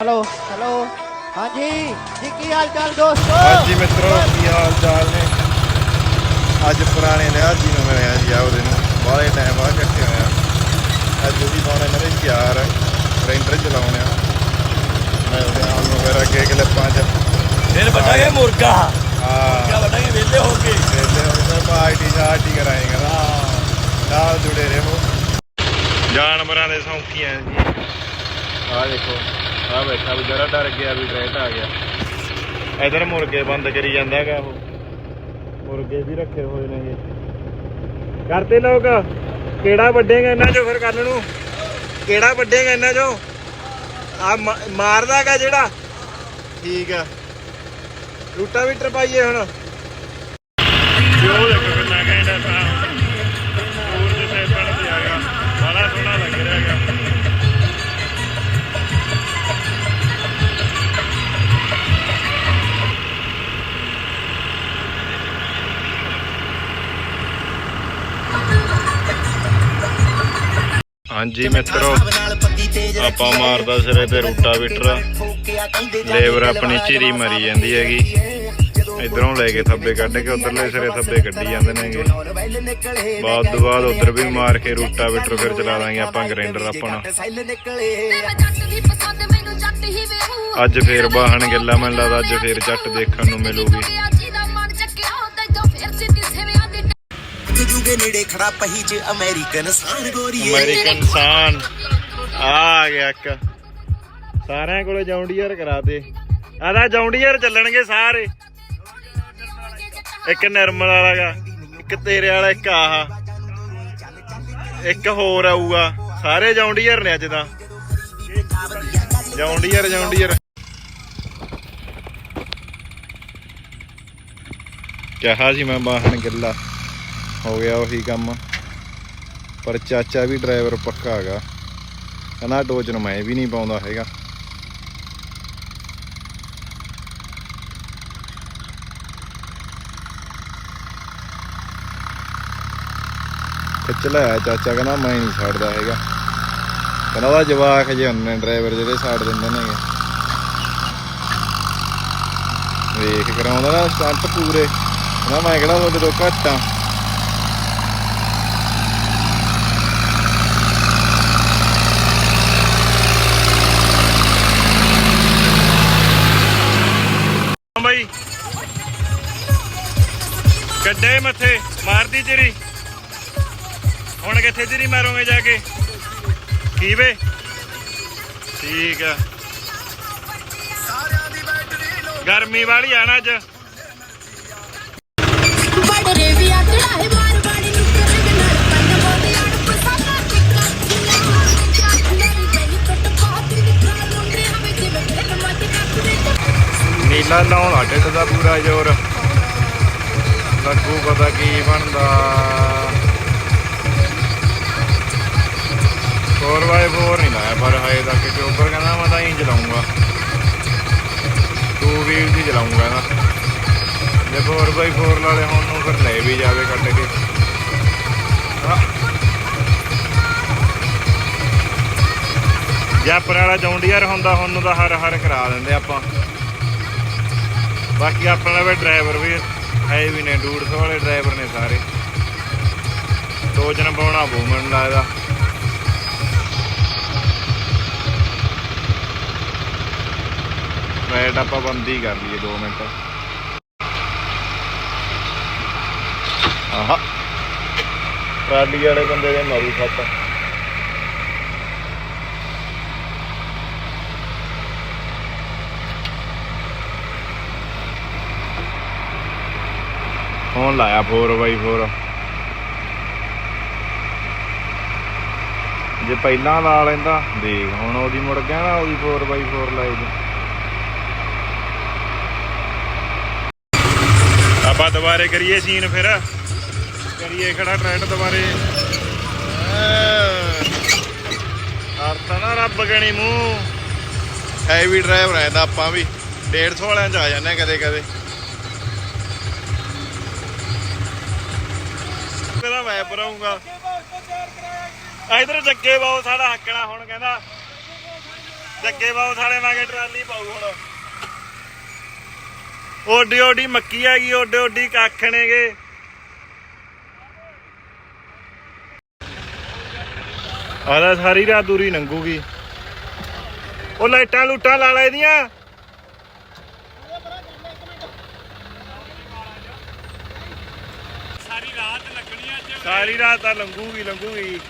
Hello hello. ਹਾਂਜੀ ਜੀ ਕੀ ਹਾਲ ਚਾਲ ਦੋਸਤੋ? ਹਾਂਜੀ ਮਿੱਤਰੋ ਕੀ ਹਾਲ ਚਾਲ ਨੇ? ਅੱਜ ਪੁਰਾਣੇ ਲਿਆ ਜੀ ਨੂੰ ਮਿਲਿਆ ਜੀ ਆ ਉਹਦੇ ਨੂੰ। ਬਾਹਲੇ ਟਾਈਮ ਬਾਅਦ ਇਕੱਠੇ ਹੋਇਆ ਅੱਜ ਉਹਦੀ ਪਾਉਣੇ ਮੇਰੇ ਯਾਰ ਰੈਂਡਰ ਚਲਾਉਣੇ ਆ। ਮੈਂ ਉਹਦੇ ਨਾਲ ਨੂੰ ਫਿਰ ਅੱਗੇ ਕਲਿੱਪਾਂ ਚ ਫਿਰ ਬਟਾਂਗੇ ਮੁਰਗਾ। ਆ ਕਿਆ ਬਟਾਂਗੇ ਵੇਲੇ ਹੋ ਕੇ। ਵੇਲੇ ਹੋ ਗਏ ਪਾਰਟੀ ਸ਼ਾਰਟੀ ਕਰਾਏਗਾ। ਨਾਲ ਜੁੜੇ ਰਹੋ। ਜਾਨਵਰਾਂ ਦੇ ਸੌਂਕੀਆਂ ਜੀ। ਆ ਦੇਖੋ। ਆ ਬੈਠਾ ਵਿਚਾਰਾ ਡਰ ਗਿਆ ਵੀ ਟ੍ਰੈਟ ਆ ਗਿਆ। ਇਧਰ ਮੁਰਗੇ ਬੰਦ ਕਰੀ ਜਾਂਦਾ ਹੈਗਾ ਉਹ। ਮੁਰਗੇ ਵੀ ਰੱਖੇ ਹੋਏ ਨੇਗੇ ਕਰਦੇ ਲੋਕ, ਕਿਹੜਾ ਵੱਡੇਗਾ ਇਹਨਾਂ ਚੋਂ ਫਿਰ ਕੱਲ ਨੂੰ? ਕਿਹੜਾ ਵੱਡੇਗਾ ਇਹਨਾਂ ਚੋਂ? ਆ ਮਾਰਦਾਗਾ ਜਿਹੜਾ। ਠੀਕ ਆ। ਰੂਟਾ ਵੀ ਟਰਪਾਈਏ ਹੁਣ। ਜੋ ਹਾਂਜੀ ਮਿੱਤਰੋ, ਆਪਾਂ ਮਾਰਦਾ ਸਿਰੇ ਤੇ ਰੂਟਾ ਵਿਟਰ ਲੇਬਰ ਆਪਣੀ ਝਿਰੀ ਮਰੀ ਜਾਂਦੀ ਹੈਗੀ। ਇਧਰੋਂ ਲੈ ਕੇ ਥੱਬੇ ਕੱਢ ਕੇ ਉਧਰਲੇ ਸਿਰੇ ਥੱਬੇ ਕੱਢੀ ਜਾਂਦੇ ਨੇਗੇ ਬਾਅਦ ਤੋਂ ਬਾਅਦ ਉਧਰ ਵੀ ਮਾਰ ਕੇ ਰੂਟਾ ਵਿਟਰ ਫਿਰ ਚਲਾ ਦਾਂਗੇ ਆਪਾਂ ਗ੍ਰਾਈਂਡਰ ਆਪਣਾ। ਅੱਜ ਫੇਰ ਬਾਹਣ ਗੱਲਾਂ ਮੈਨੂੰ ਲੱਗਦਾ ਅੱਜ ਫੇਰ ਜੱਟ ਦੇਖਣ ਨੂੰ ਮਿਲੂਗੀ। ਜੂਗੇ ਨੇੜੇ ਖੜਾ ਪਹੀ ਚ ਅਮਰੀਕਨ ਸਾਨ ਗੋਰੀਏ। ਅਮਰੀਕਨ ਸਾਨ। ਆ ਗਿਆ ਇੱਕ। ਸਾਰਿਆਂ ਕੋਲੇ ਜੌਂਡੀਅਰ ਕਰਾ ਦੇ। ਆਦਾ ਜੌਂਡੀਅਰ ਚੱਲਣਗੇ ਸਾਰੇ। ਇੱਕ ਨਿਰਮਲ ਵਾਲਾ ਇੱਕ ਤੇਰੇ ਵਾਲਾ, ਇੱਕ ਆਹ। ਇੱਕ ਹੋਰ ਆਊਗਾ। ਸਾਰੇ ਜੌਂਡੀਅਰ ਨੇ ਅੱਜ ਤਾਂ। John Deere John Deere. ਕਿਹਾ ਸੀ ਮੈਂ ਬਾਹਣ ਗੱਲਾ। ਹੋ ਗਿਆ ਉਹੀ ਕੰਮ। ਪਰ ਚਾਚਾ ਵੀ ਡਰਾਈਵਰ ਪੱਕਾ ਹੈਗਾ। ਕਹਿੰਦਾ ਟੋਚ ਮੈਂ ਵੀ ਨਹੀਂ ਪਾਉਂਦਾ ਹੈਗਾ। ਖਿੱਚ ਲਿਆ ਚਾਚਾ, ਕਹਿੰਦਾ ਮੈਂ ਨਹੀਂ ਛੱਡਦਾ ਹੈਗਾ। ਕਹਿੰਦਾ ਉਹਦਾ ਜਵਾਕ ਜੇ ਹੁੰਦੇ ਡਰਾਈਵਰ ਜਿਹੜੇ ਛੱਡ ਦਿੰਦੇ ਨੇਗੇ ਵੇਖ ਕਰਾਉਂਦਾ ਨਾ ਸਟੰਟ ਪੂਰੇ। ਕਹਿੰਦਾ ਮੈਂ ਕਿਹੜਾ ਤੁਹਾਡੇ ਤੋਂ ਘੱਟ ਆ। ਮੱਥੇ ਮਾਰਦੀ ਚਿਰੀ ਹੁਣ ਕਿੱਥੇ ਚਿਰੀ ਮਾਰੋਗੇ ਜਾ ਕੇ? ਕੀ ਵੇ? ਠੀਕ ਆ। ਗਰਮੀ ਵਾਲੀ ਆ ਨਾ ਅੱਜ। ਬੜੇ ਵੀ ਮਾਰ ਨੂੰ ਕਰਗ ਪੰਨ ਬੋਦੀ ਅੜ ਨੀਲਾ ਲਾਉਣ ਪੂਰਾ ਜ਼ੋਰ। ਲੱਗੂ ਪਤਾ ਕੀ ਬਣਦਾ। 4x4 ਨਹੀਂ ਲਾਇਆ, ਪਰ ਹਜੇ ਤੱਕ ਚੋਬਰ ਕਹਿੰਦਾ ਮੈਂ ਤਾਂ ਹੀ ਚਲਾਉਂਗਾ। ਟੂ ਵੀਲ ਦੀ ਚਲਾਉਂਗਾ ਨਾ। ਜੇ 4x4 ਵਾਲੇ ਹੁਣ ਨੂੰ ਫਿਰ ਲੈ ਵੀ ਜਾਵੇ ਕੱਢ ਕੇ। ਆਹ। ਜੈਪਰ ਵਾਲਾ ਜੌਂਡੀਅਰ ਹੁੰਦਾ, ਹੁਣ ਨੂੰ ਤਾਂ ਹਰ ਹਰ ਕਰਾ ਦਿੰਦੇ ਆਪਾਂ। ਬਾਕੀ ਆਪਣਾ ਵੀ ਡਰਾਈਵਰ ਵੀ ਹੈ ਵੀ ਨੇ 150 ਵਾਲੇ ਡਰਾਈਵਰ ਨੇ ਸਾਰੇ। ਦੋ ਪਾਉਣਾ ਬਹੁ ਮੈਨੂੰ ਲੱਗਦਾ। ਰਾਈਟ ਆਪਾਂ ਬੰਦੀ ਕਰ ਲਈਏ 2 ਮਿੰਟ। ਆਹਾ। ਟਰਾਲੀ ਵਾਲੇ ਬੰਦੇ ਦੇ ਮਾਰੂ ਸੱਟ ਹੁਣ ਲਾਇਆ 4x4 ਜੇ ਪਹਿਲਾਂ ਲਾ ਲੈਂਦਾ, ਦੇਖ, ਹੁਣ ਉਹਦੀ ਮੁੜ ਗਿਆ ਨਾ, ਉਹਦੀ 4x4 ਲਾਈ ਦੀ ਆਪਾਂ ਦੁਬਾਰੇ ਕਰੀਏ ਸੀਨ ਫਿਰ। ਕਰੀਏ ਖੜਾ ਟ੍ਰੈਂਡ ਦੁਬਾਰੇ। ਆਰਤਾ ਨਾ ਰੱਬ ਗਣੀ ਮੂੰਹ। ਹੈਵੀ ਡਰਾਈਵਰ ਆਇਆ ਆਪਾਂ ਵੀ। 150 ਵਾਲਿਆਂ ਚ ਆ ਜਾਂਦੇ ਕਦੇ ਕਦੇ ਕਹਿੰਦਾ ਮੈਂ ਭਰਾਉਂਗਾ ਇਧਰ ਜੱਗੇ ਬਾਉ ਸਾਡਾ ਹੱਕਣਾ ਹੁਣ ਕਹਿੰਦਾ। ਜੱਗੇ ਬਾਉ ਸਾਲੇ ਵਾਂਗੇ ਟਰਾਲੀ ਪਾਉ ਹੁਣ। ਓਡੀ ਓਡੀ ਮੱਕੀ ਹੈਗੀ, ਓਡੇ ਓਡੀ ਕੱਖ ਨੇਗੇ ਆਦਾ ਸਾਰੀ ਰਾਤ ਦੂਰੀ ਨੰਗੂਗੀ ਉਹ ਲਾਈਟਾਂ ਲੂਟਾਂ ਲਾ ਲੈ ਇਹਦੀਆਂ ਸਾਰੀ ਰਾਤ ਲੱਗਣੀ ਅੱਜ ਸਾਰੀ ਰਾਤ ਤਾਂ ਲੰਘੂਗੀ ਲੰਘੂਗੀ।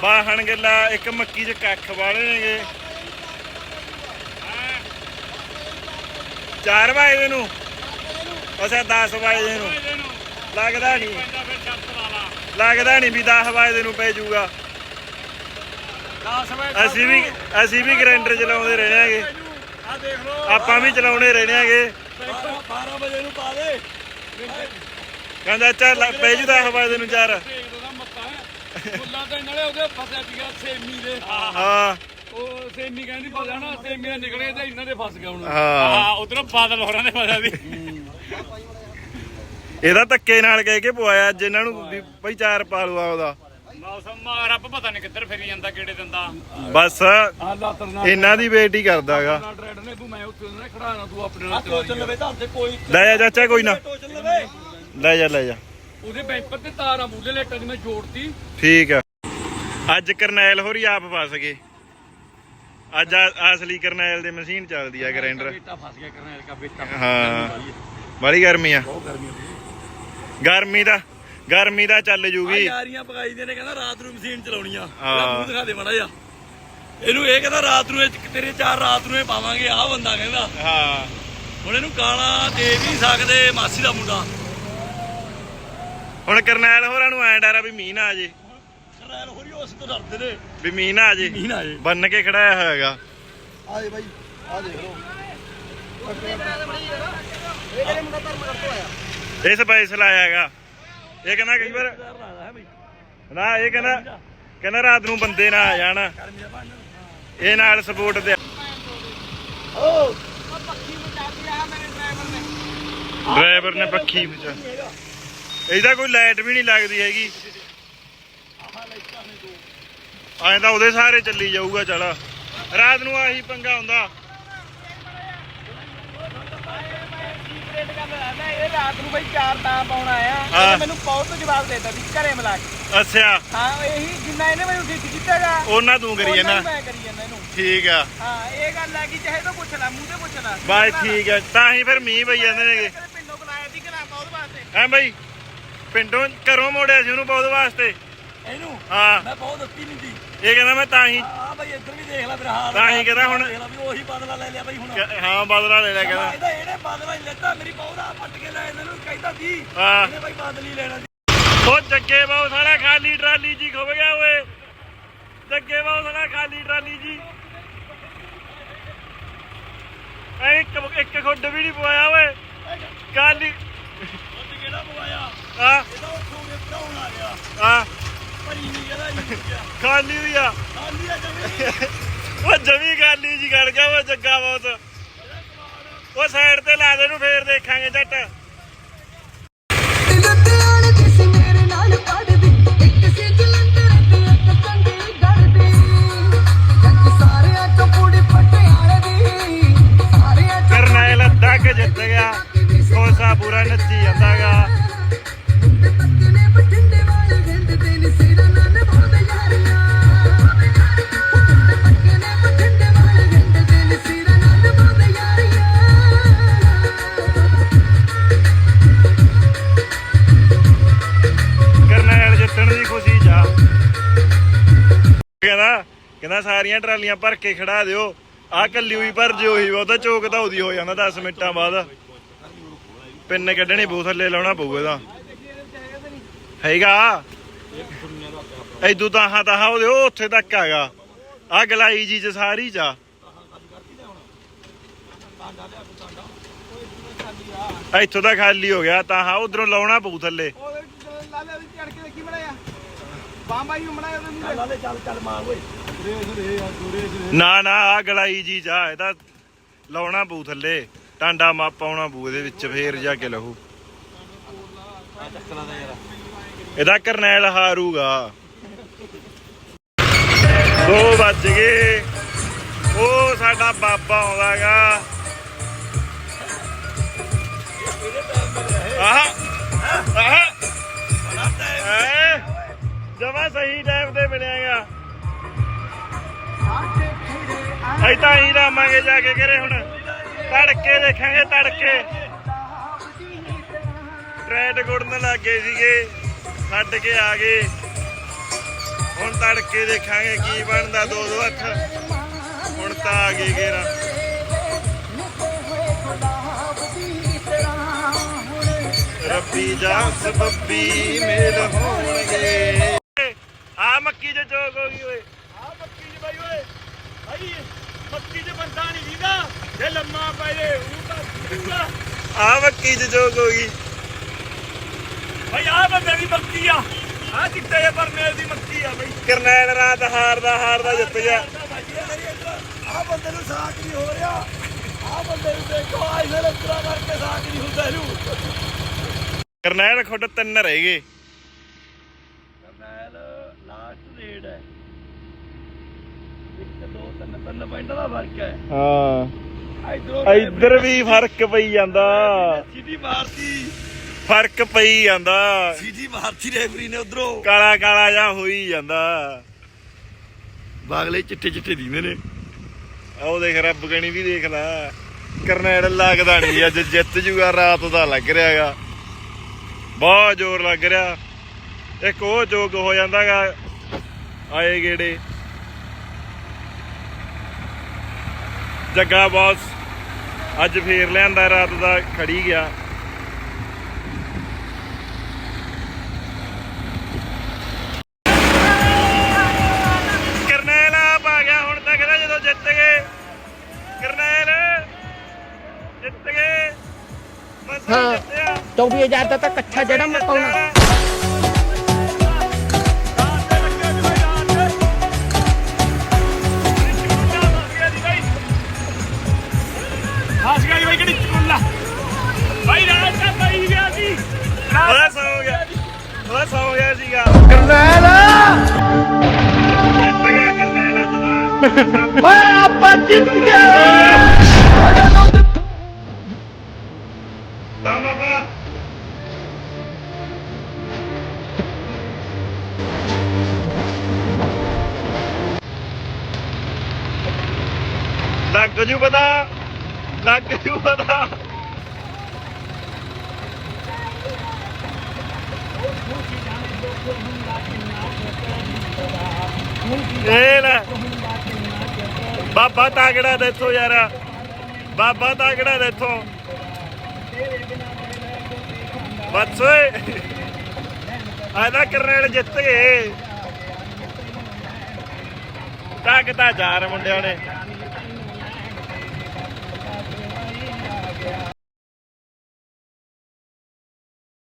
ਬਾਹਣ ਗੱਲਾ ਇੱਕ ਮੱਕੀ 'ਚ ਕੱਖ ਵਾਲੇ ਨੇਗੇ 4 ਵਜੇ ਨੂੰ। ਅਸਾਂ 10 ਵਜੇ ਨੂੰ। ਲੱਗਦਾ ਨਹੀਂ ਲੱਗਦਾ ਨਹੀਂ ਵੀ 10 ਵਜੇ ਨੂੰ ਪੈ ਜਾਊਗਾ 10 ਵਜੇ ਅਸੀਂ ਵੀ ਅਸੀਂ ਵੀ ਗ੍ਰਾਈਂਡਰ ਚਲਾਉਂਦੇ ਰਹਿਣਾਂਗੇ ਆ ਦੇਖ ਲਓ। ਆਪਾਂ ਵੀ ਚਲਾਉਣੇ ਰਹਿਣਾਂਗੇ 12 ਵਜੇ ਨੂੰ ਪਾ ਦੇ। ਕਹਿੰਦਾ ਚੱਲ ਪੈ ਜੂ 10 ਵਜੇ ਨੂੰ ਚਾਰ। ਫੁੱਲਾਂ ਤੇ ਨਾਲੇ ਉਹਦੇ ਫਸਿਆ ਸੀਗਾ ਸੇਮੀ ਦੇ। ਹਾਂ। ਉਹ ਸੇਮੀ ਕਹਿੰਦੀ ਫਸਿਆ ਨਾ ਸੇਮੀ ਦੇ ਨਿਕਲੇ ਤੇ ਇਹਨਾਂ ਦੇ ਫਸ ਗਿਆ ਹੁਣ। ਹਾਂ। ਉਧਰੋਂ ਬਾਦਲ ਹੋਰਾਂ ਦੇ ਫਸਿਆ ਸੀ। ਇਹਦਾ ਧੱਕੇ ਨਾਲ ਕਹਿ ਕੇ ਪਵਾਇਆ ਅੱਜ ਇਹਨਾਂ ਨੂੰ ਵੀ ਭਾਈ ਚਾਰ ਪਾ ਲਵਾ ਉਹਦਾ ਮੌਸਮ ਰੱਬ ਪਤਾ ਨਹੀਂ ਕਿੱਧਰ ਫਿਰੀ ਜਾਂਦਾ ਕਿਹੜੇ ਦਿੰਦਾ। ਬਸ ਇਹਨਾਂ ਦੀ ਵੇਟ ਹੀ ਕਰਦਾਗਾ। ਲੈ ਜਾ ਚਾਚਾ ਕੋਈ ਨਾ। ਲੈ ਜਾ ਲੈ ਜਾ। ਉਹਦੇ ਬੈਂਪਰ ਤੇ ਤਾਰਾਂ ਮੂਲੇ ਲੇਟਾਂ ਦੀ ਮੈਂ ਜੋੜਤੀ। ਠੀਕ ਆ। ਅੱਜ ਕਰਨੈਲ ਹੋਰੀ ਆਪ ਫਸ ਗਏ। ਅੱਜ ਆ- ਅਸਲੀ ਕਰਨੈਲ ਦੇ ਮਸ਼ੀਨ ਚੱਲਦੀ ਆ ਗ੍ਰਾਈਂਡਰ ਬੇਟਾ ਫਸ ਗਿਆ ਕਰਨੈਲ ਦਾ ਬੇਟਾ। ਹਾਂ। ਬੜੀ ਗਰਮੀ ਆ। ਬਹੁਤ ਗਰਮੀ ਹੁੰਦੀ ਗਰਮੀ ਦਾ ਗਰਮੀ ਦਾ ਚੱਲ ਆ ਜੂਗੀ ਯਾਰੀਆਂ ਪਕਾਈ ਦੇ ਨੇ ਕਹਿੰਦਾ ਰਾਤ ਨੂੰ ਮਸ਼ੀਨ ਚਲਾਉਣੀਆਂ। ਹਾਂ। ਇਹਦਾ ਮੂੰਹ ਦਿਖਾ ਦੇ ਮਾੜਾ ਜਿਹਾ। ਇਹਨੂੰ ਇਹ ਕਹਿੰਦਾ ਰਾਤ ਨੂੰ ਇਹ ਤੇਰੇ ਚਾਰ ਰਾਤ ਨੂੰ ਇਹ ਪਾਵਾਂਗੇ ਆਹ ਬੰਦਾ ਕਹਿੰਦਾ। ਹਾਂ। ਹੁਣ ਇਹਨੂੰ ਗਾਲਾਂ ਦੇ ਵੀ ਨਹੀਂ ਸਕਦੇ ਮਾਸੀ ਦਾ ਮੁੰਡਾ। ਹੁਣ ਕਰਨੈਲ ਹੋਰਾਂ ਨੂੰ ਐ ਡਰ ਆ ਵੀ ਮੀਂਹ ਨਾ ਆ ਜੇ। ਕਰਨੈਲ ਹੋਰੀ ਉਸ ਤੋਂ ਡਰਦੇ ਨੇ। ਵੀ ਮੀਂਹ ਨਾ ਆ ਜੇ। ਮੀਂਹ ਨਾ ਆ ਜੇ। ਬੰਨ ਕੇ ਖੜਾਇਆ ਹੋਇਆਗਾ। ਆ ਬਾਈ ਆ ਦੇਖ ਲਓ ਇਹ ਕਿਹੜੇ ਮੁੰਡਾ ਧਰਮ ਕਰਤੋ ਆਇਆ? ਇਸ ਪੈਸੇ ਲਾਇਆ ਹੈਗਾ ਇਹ ਕਹਿੰਦਾ ਕਈ ਵਾਰ ਨਾ ਇਹ ਕਹਿੰਦਾ ਕਹਿੰਦਾ ਰਾਤ ਨੂੰ ਬੰਦੇ ਨਾ ਆ ਜਾਣ। ਇਹ ਨਾਲ ਸਪੋਰਟ ਤੇ ਡਰਾਈਵਰ ਨੇ। ਪੱਖੀ ਵਿੱਚ ਇਹਦਾ ਕੋਈ ਲਾਈਟ ਵੀ ਨਹੀਂ ਲੱਗਦੀ ਹੈਗੀ। ਤਾਂ ਉਹਦੇ ਸਾਰੇ ਚੱਲੀ ਜਾਊਗਾ ਚਲ। ਰਾਤ ਨੂੰ ਆਹੀ ਪੰਗਾ ਹੁੰਦਾ। ਇਹ ਰਾਤ ਨੂੰ ਬਈ ਚਾਰ ਤਾਂ ਪਾਉਣਾ ਆ ਹਾਂ। ਇਹਨੇ ਮੈਨੂੰ ਬਹੁਤ ਜਵਾਬ ਦੇਤਾ ਵੀ ਘਰੇ ਮਿਲਾ ਕੇ। ਅੱਛਾ। ਹਾਂ ਇਹੀ ਜਿੰਨਾ ਇਹਨੇ ਮੈਨੂੰ ਠੀਕ ਕੀਤਾਗਾ ਉਹਨਾਂ ਤੂੰ ਕਰੀ ਜਾਂਦਾ ਮੈਂ ਕਰੀ ਜਾਂਦਾ ਇਹਨੂੰ। ਠੀਕ ਆ। ਹਾਂ ਇਹ ਗੱਲ ਆ ਕਿ ਚਾਹੇ ਤਾਂ ਪੁੱਛ ਲੈ ਮੂੰਹ ਤੇ ਪੁੱਛ ਲੈ। ਬਾਈ ਠੀਕ ਆ। ਤਾਂ ਹੀ ਫਿਰ ਮੀਂਹ ਪਈ ਜਾਂਦੇ ਨੇਗੇ। ਪਿੰਡੋਂ ਬੁਲਾਇਆ ਸੀ ਵਾਸਤੇ। ਬਾਈ? ਪਿੰਡੋਂ ਘਰੋਂ ਮੋੜਿਆ ਸੀ ਉਹਨੂੰ ਬਹੁਤ ਵਾਸਤੇ। ਇਹਨੂੰ? ਹਾਂ। ਮੈਂ ਬਹੁਤ ਦਿੱਤੀ ਨਹੀਂ ਦੀ ਇਹ ਕਹਿੰਦਾ ਮੈਂ ਤਾਂ ਹੀ ਆ ਬਈ ਇੱਧਰ ਵੀ ਦੇਖ ਲੈ ਮੇਰਾ ਹਾਲ ਤਾਂ ਹੀ ਕਹਿੰਦਾ ਹੁਣ- ਦੇਖ ਲੈ ਵੀ ਉਹੀ ਬਦਲਾ ਲੈ ਲਿਆ ਬਈ ਹੁਣ। ਹਾਂ ਬਦਲਾ ਲੈ ਲਿਆ ਕਹਿੰਦਾ। ਇਹਦਾ ਇਹਨੇ ਬਦਲਾ ਹੀ ਲੈਤਾ। ਮੇਰੀ ਪੌਦਾ ਪੱਟ ਕੇ ਲੈ ਇਹਨਾਂ ਨੂੰ ਕਹਿੰਦਾ ਸੀ। ਹਾਂ। ਇਹਨੇ ਬਈ ਬਦਲ ਹੀ ਲੈਣਾ ਸੀ। ਉਹ ਜੱਗੇ ਬਾਉ ਸਾਰਾ ਖਾਲੀ ਟਰਾਲੀ ਜੀ ਖੁੱਭ ਗਿਆ ਓਏ। ਜੱਗੇ ਬਾਉ ਸਾਰਾ ਖਾਲੀ ਟਰਾਲੀ ਜੀ। ਐ ਇੱਕ ਇੱਕ ਖੁੱਡ ਵੀ ਨਹੀਂ ਪਵਾਇਆ ਓਏ। ਪਵਾਇਆ ਆ। ਇਹਦਾ ਉੱਥੋਂ ਦੇ ਭਰਾਉਣ ਆ। ਗਿਆ ਆ ਭਰੀ ਨਹੀਂ ਇਹਦਾ ਹੀ ਗਿਆ ਖਾਲੀ ਹੋਈ ਆ। ਖਾਲੀ ਆ ਜਮੀ ਉਹ ਜਮੀ ਖਾਲੀ ਜੀ ਖੜ ਗਿਆ ਓ ਜੱਗਾ ਬਹੁਤ। ਉਹ ਸਾਈਡ ਤੇ ਲਾ ਦੇ ਨੂੰ ਫੇਰ ਦੇਖਾਂਗੇ ਜੱਟ ਕਰਨੈਲ ਅੱਧਾ ਕੁ ਜਿੱਤ ਗਿਆ। ਕੋਸਾ ਪੂਰਾ ਨੱਚੀ ਜਾਂਦਾਗਾ। ਕਹਿੰਦਾ ਕਹਿੰਦਾ ਸਾਰੀਆਂ ਟਰਾਲੀਆਂ ਭਰ ਕੇ ਖੜਾ ਦਿਓ। ਆ ਕੱਲੀ ਹੋਈ ਭਰ ਜਿਓ ਹੀ ਉਹਦਾ ਚੋਕ ਤਾਂ ਉਹਦੀ ਹੋ ਜਾਂਦਾ 10 ਮਿੰਟਾਂ ਬਾਅਦ। ਪਿੰਨ ਕੱਢਣੀ ਬੂ ਥੱਲੇ ਲਾਉਣਾ ਪਊ ਇਹਦਾ। ਹੈਗਾ? ਐਦੂ ਤਾਂ ਹਾਂ ਤਾਂ ਉਹਦੇ, ਉਹ ਉੱਥੇ ਤੱਕ ਹੈਗਾ। ਆ ਗਲਾਈ ਜੀ ਚ ਸਾਰੀ ਚ ਆ। ਇੱਥੋਂ ਤਾਂ ਖਾਲੀ ਹੋ ਗਿਆ, ਤਾਂ ਹਾਂ, ਉਧਰੋਂ ਲਾਉਣਾ ਪਊ ਥੱਲੇ ਉਹ ਲਾਲੇ ਦੀ ਚੜ ਕੇ ਦੇਖੀ ਬਣਾਇਆ ਬਾਂਬਾਈ ਨੂੰ ਬਣਾਇਆ ਉਹਦੇ ਮੂਹਰੇ। ਲਾਲੇ ਚੱਲ ਚੱਲ ਮਾਰ ਓਏ। ਨਾ ਨਾ ਆ ਗਲਾਈ ਜੀ ਜਾ ਇਹਦਾ ਲਾਉਣਾ ਪਊ ਥੱਲੇ। ਟਾਂਡਾ ਮਾ ਪਾਉਣਾ ਪਊ ਇਹਦੇ ਵਿੱਚ ਫੇਰ ਜਾ ਕੇ ਲਹੂ। ਇਹਦਾ ਕਰਨੈਲ ਹਾਰੂਗਾ। ਦੋ ਵੱਜ ਗਏ। ਉਹ ਸਾਡਾ ਬਾਬਾ ਆਉਂਦਾਗਾ ਆਹ ਆਹ। ਜਮਾ ਸਹੀ ਟਾਈਮ ਤੇ ਮਿਲਿਆਗਾ ਅਸੀਂ ਤਾਂ ਹੀ ਰਾਮਾਂਗੇ ਜਾ ਕੇ ਕਰੇ ਹੁਣ। ਤੜਕੇ ਦੇਖਾਂਗੇ ਤੜਕੇ। ਟ੍ਰੈਡ ਗੁੜਨ ਲੱਗ ਗਏ ਸੀਗੇ ਛੱਡ ਕੇ ਆ ਗਏ। ਹੁਣ ਤੜਕੇ ਦੇਖਾਂਗੇ ਕੀ ਬਣਦਾ ਦੋ ਦੋ ਅੱਖ ਹੁਣ ਤਾਂ ਆ ਗਏ ਗੇਰਾ ਰੱਬੀ ਜਾਂ ਸਬੱਬੀ ਮੇਲ ਹੋਣਗੇ। ਮੱਕੀ ਚ ਚੋਕ ਹੋ ਗਈ ਓਏ। ਆ ਮੱਕੀ ਚ ਬਾਈ ਓਏ। ਭਾਈ ਮੱਕੀ ਚ ਬੰਦਾ ਨਹੀਂ ਦੀਦਾ ਜੇ ਲੰਮਾ ਪੈ ਜੇ ਉਹ ਤਾਂ ਆ ਮੱਕੀ ਚ ਚੋਕ ਹੋ ਗਈ। ਭਾਈ ਆ ਬੰਦੇ ਦੀ ਮੱਕੀ ਆ। ਆ ਚਿੱਟੇ ਜਿਹੇ ਪਰਨੇ ਦੀ ਮੱਕੀ ਆ ਬਈ। ਕਰਨੈਲ ਰਾਤ ਹਾਰਦਾ ਹਾਰਦਾ ਜਿੱਤ ਗਿਆ। ਆ ਬੰਦੇ ਨੂੰ ਸਾਕ ਨਹੀਂ ਹੋ ਰਿਹਾ। ਆ ਬੰਦੇ ਨੂੰ ਦੇਖੋ ਆ ਇਸੇ ਲੱਤਰਾ ਕਰਕੇ ਸਾਕ ਨਹੀਂ ਹੁੰਦਾ ਇਹਨੂੰ। ਕਰਨੈਲ ਖੁੱਡ ਤਿੰਨ ਰਹਿ ਗਏ ਕਰਨੈਲ ਲਾਸਟ ਰੇਡ ਹੈ ਇੱਕ ਦੋ ਤਿੰਨ ਤਿੰਨ ਪੁਆਇੰਟ ਦਾ ਫ਼ਰਕ ਹੈ। ਹਾਂ। ਇਧਰੋਂ ਇੱਧਰ ਵੀ ਫ਼ਰਕ ਪਈ ਜਾਂਦਾ। ਸਿੱਧੀ ਮਾਰਤੀ। ਫ਼ਰਕ ਪਈ ਜਾਂਦਾ। ਸਿੱਧੀ ਮਾਰਤੀ ਰੈਫਰੀ ਨੇ ਉਧਰੋਂ। ਕਾਲਾ ਕਾਲਾ ਜਾਂ ਹੋਈ ਜਾਂਦਾ। ਬਾਗਲੇ ਚਿੱਟੇ ਚਿੱਟੇ ਦੀਵੇਂ ਨੇ। ਆਹ ਦੇਖ ਰੱਬ ਗਣੀ ਵੀ ਦੇਖ ਲੈ। ਕਰਨੈਲ ਲੱਗਦਾ ਨਹੀਂ ਅੱਜ ਜਿੱਤ ਜੂਗਾ ਰਾਤ ਦਾ ਲੱਗ ਰਿਹਾਗਾ। ਬਹੁਤ ਜ਼ੋਰ ਲੱਗ ਰਿਹਾ। ਇੱਕ ਉਹ ਜੋਗ ਹੋ ਜਾਂਦਾਗਾ ਆਏ ਗੇੜੇ। ਜੱਗਾ ਬਾਸ ਅੱਜ ਫੇਰ ਲਿਆਂਦਾ ਰਾਤ ਦਾ ਖੜੀ ਗਿਆ। ਕਰਨੈਲ ਆਪ ਆ ਗਿਆ ਹੁਣ ਤੱਕ ਨਾ ਜਦੋਂ ਜਿੱਤ ਗਏ। ਕਰਨੈਲ ਜਿੱਤ ਗਏ। ਹਾਂ। ਜਿੱਤਿਆ। 24000 ਦਾ ਤਾਂ ਜਿਹੜਾ ਮੈਂ ਪਾਉਣਾ। ਓਏ ਆਪਾਂ ਜਿੱਤ ਗਏ ਇਹ ਲੈ। ਬਾਬਾ ਤਾਗੜਾ ਦੇਖੋ ਯਾਰ। ਬਾਬਾ ਤਾਗੜਾ ਦੇਖੋ ਬਸ ਓਏ। ਆਦਾ ਕਰਨੈਲ ਜਿੱਤ ਗਏ। ਟੱਕ ਤਾਂ ਚਾਰ ਮੁੰਡਿਆਂ ਨੇ।